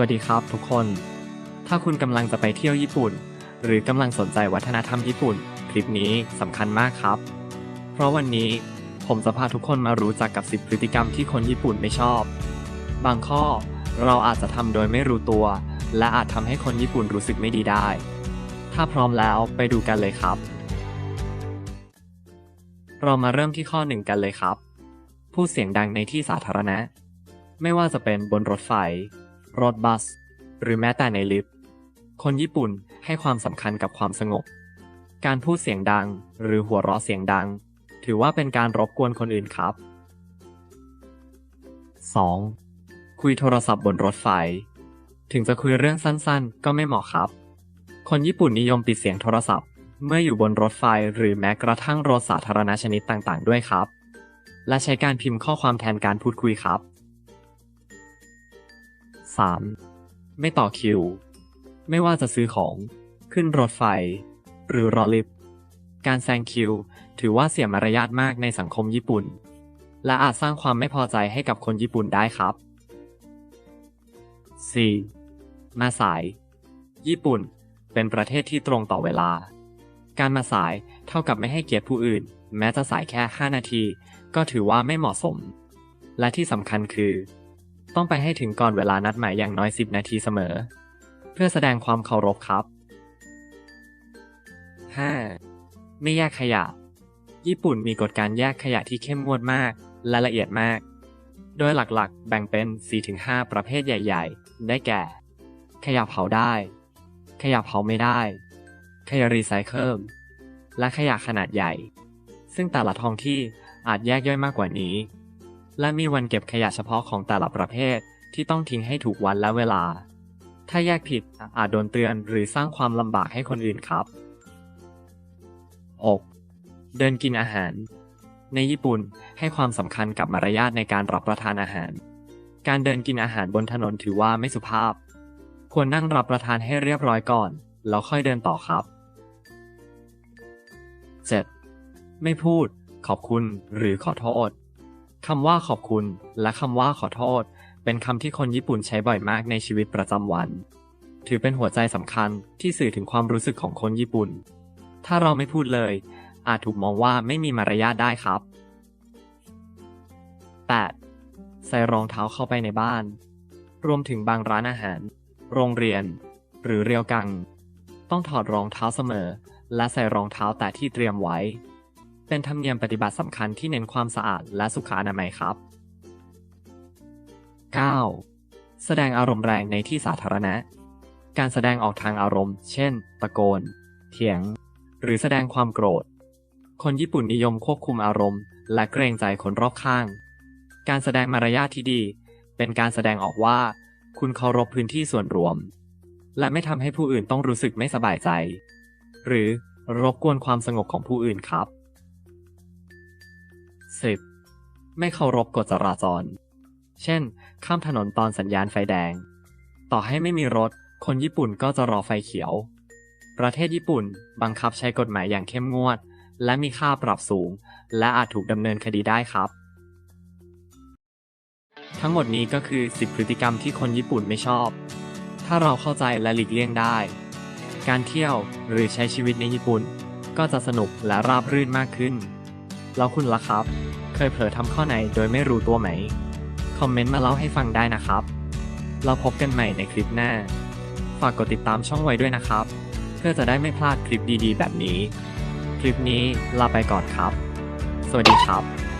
วัสดีครับทุกคน ถ้าคุณกำลังจะไปเที่ยวญี่ปุ่น หรือกำลังสนใจวัฒนธรรมญี่ปุ่น คลิปนี้สำคัญมากครับ เพราะวันนี้ผมจะพาทุกคนมารู้จักกับ 10 พฤติกรรมที่คนญี่ปุ่นไม่ชอบ บางข้อเราอาจจะทำโดยไม่รู้ตัว และอาจทำให้คนญี่ปุ่นรู้สึกไม่ดีได้ ถ้าพร้อมแล้วไปดูกันเลยครับ เรามาเริ่มที่ข้อหนึ่งกันเลยครับ พูดเสียงดังในที่สาธารณะ ไม่ว่าจะเป็นบนรถไฟ รถบัส หรือแม้แต่ในลิฟต์ คนญี่ปุ่นให้ความสำคัญกับความสงบ การพูดเสียงดังหรือหัวเราะเสียงดัง ถือว่าเป็นการรบกวนคนอื่นครับ 2. คุยโทรศัพท์บนรถไฟ ถึงจะคุยเรื่องสั้นๆ ก็ไม่เหมาะครับ คนญี่ปุ่นนิยมปิดเสียงโทรศัพท์ เมื่ออยู่บนรถไฟหรือแม้กระทั่งรถสาธารณะชนิดต่างๆ ด้วยครับ และใช้การพิมพ์ข้อความแทนการพูดคุยครับ 3. ไม่ต่อคิว ไม่ว่าจะซื้อของ ขึ้นรถไฟ หรือรอลิฟต์การแซงคิว ถือว่าเสียมารยาทมากในสังคมญี่ปุ่น และอาจสร้างความไม่พอใจให้กับคนญี่ปุ่นได้ครับ 4. มาสาย ญี่ปุ่นเป็นประเทศที่ตรงต่อเวลา การมาสายเท่ากับไม่ให้เกียรติผู้อื่น แม้จะสายแค่ 5 นาที ก็ถือว่าไม่เหมาะสม และที่สำคัญคือ ต้องไปให้ถึงก่อนเวลานัดหมายอย่างน้อย 10 นาทีเสมอ เพื่อแสดงความเคารพครับ 5. ไม่แยกขยะ ญี่ปุ่นมีกฎการแยกขยะที่เข้มงวดมากและละเอียดมาก โดยหลักๆ แบ่งเป็น 4-5 ประเภทใหญ่ ๆ ได้แก่ ขยะเผาได้ ขยะเผาไม่ได้ ขยะรีไซเคิล และขยะขนาดใหญ่ ซึ่งแต่ละท้องที่อาจแยกย่อยมากกว่านี้ และมีวันเก็บขยะเฉพาะของแต่ละประเภทที่ต้องทิ้งให้ถูกวันและเวลา ถ้าแยกผิดอาจโดนเตือนหรือสร้างความลำบากให้คนอื่นครับ 6. เดินกินอาหาร ในญี่ปุ่นให้ความสำคัญกับมารยาทในการรับประทานอาหาร การเดินกินอาหารบนถนนถือว่าไม่สุภาพ ควรนั่งรับประทานให้เรียบร้อยก่อน แล้วค่อยเดินต่อครับ 7. ไม่พูด ขอบคุณ หรือขอโทษ คำว่าขอบคุณและคำว่าขอโทษ เป็นคำที่คนญี่ปุ่นใช้บ่อยมากในชีวิตประจำวัน ถือเป็นหัวใจสำคัญที่สื่อถึงความรู้สึกของคนญี่ปุ่น ถ้าเราไม่พูดเลย อาจถูกมองว่าไม่มีมารยาทได้ครับ 8. ใส่รองเท้าเข้าไปในบ้าน รวมถึงบางร้านอาหาร โรงเรียน หรือเรียวกัง ต้องถอดรองเท้าเสมอ และใส่รองเท้าแต่ที่เตรียมไว้ เป็นธรรมเนียมปฏิบัติสำคัญที่เน้นความสะอาดและสุขอนามัยครับ 9. แสดงอารมณ์แรงในที่สาธารณะ การแสดงออกทางอารมณ์ เช่น ตะโกน เถียง หรือแสดงความโกรธ คนญี่ปุ่นนิยมควบคุมอารมณ์ และเกรงใจคนรอบข้าง การแสดงมารยาทที่ดี เป็นการแสดงออกว่า คุณเคารพพื้นที่ส่วนรวม และไม่ทำให้ผู้อื่นต้องรู้สึกไม่สบายใจ หรือรบกวนความสงบของผู้อื่นครับ 10. ไม่เคารพกฎจราจร เช่น ข้ามถนนตอนสัญญาณไฟแดง ต่อให้ไม่มีรถ คนญี่ปุ่นก็จะรอไฟเขียว ประเทศญี่ปุ่นบังคับใช้กฎหมายอย่างเข้มงวด และมีค่าปรับสูง และอาจถูกดำเนินคดีได้ครับ ทั้งหมดนี้ก็คือ 10 พฤติกรรมที่คนญี่ปุ่นไม่ชอบ ถ้าเราเข้าใจและหลีกเลี่ยงได้ การเที่ยวหรือใช้ชีวิตในญี่ปุ่นก็จะสนุกและราบรื่นมากขึ้น แล้วคุณล่ะครับ เคยเผลอทำข้อไหนโดยไม่รู้ตัวไหม คอมเมนต์มาเล่าให้ฟังได้นะครับ เราพบกันใหม่ในคลิปหน้า ฝากกดติดตามช่องไว้ด้วยนะครับ เพื่อจะได้ไม่พลาดคลิปดีๆ แบบนี้ คลิปนี้ลาไปก่อนครับ สวัสดีครับ